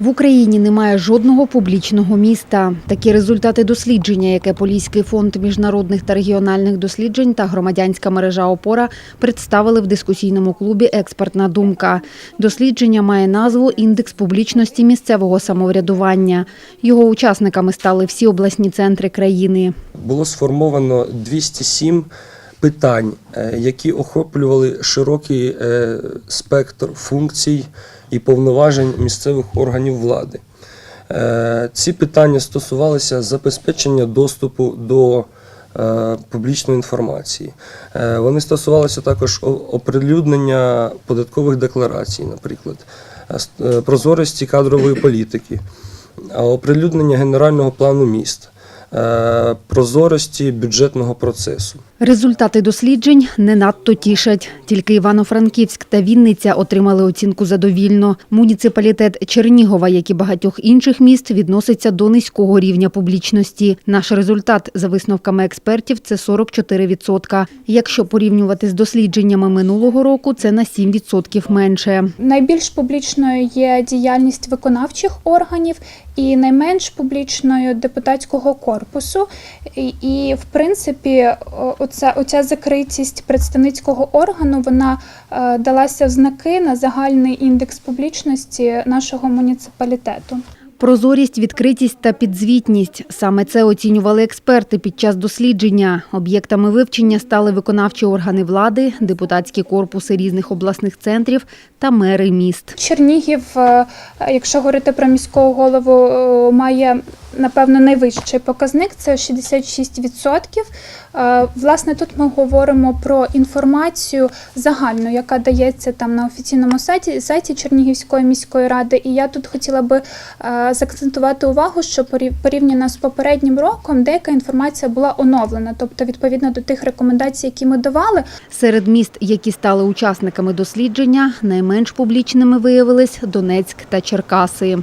В Україні немає жодного публічного міста. Такі результати дослідження, яке Поліський фонд міжнародних та регіональних досліджень та громадянська мережа Опора представили в дискусійному клубі Експертна думка. Дослідження має назву Індекс публічності місцевого самоврядування. Його учасниками стали всі обласні центри країни. було сформовано 207 питань, е, які охоплювали широкий е, спектр функцій і повноважень місцевих органів влади. Е, Ці питання стосувалися забезпечення доступу до е, публічної інформації. Е, Вони стосувалися також оприлюднення податкових декларацій, наприклад, прозорості кадрової політики, оприлюднення генерального плану міст, прозорості бюджетного процесу. Результати досліджень не надто тішать. Тільки Івано-Франківськ та Вінниця отримали оцінку задовільно. Муніципалітет Чернігова, як і багатьох інших міст, відноситься до низького рівня публічності. Наш результат, за висновками експертів, це 44%. Якщо порівнювати з дослідженнями минулого року, це на 7% менше. Найбільш публічною є діяльність виконавчих органів і найменш публічною депутатського корпусу. І, в принципі, оця, оця закритість представницького органу вона е, далася в знаки на загальний індекс публічності нашого муніципалітету. Прозорість, відкритість та підзвітність – саме це оцінювали експерти під час дослідження. Об'єктами вивчення стали виконавчі органи влади, депутатські корпуси різних обласних центрів та мери міст. Чернігів, е, якщо говорити про міського голову, е, має напевно найвищий показник це 66%. Е, Власне, тут ми говоримо про інформацію загальну, яка дається там на офіційному сайті сайті Чернігівської міської ради. І я тут хотіла би е, заакцентувати увагу, що порів- порівняно з попереднім роком деяка інформація була оновлена, тобто відповідно до тих рекомендацій, які ми давали, Серед міст, які стали учасниками дослідження, найменш публічними виявились Донецьк та Черкаси.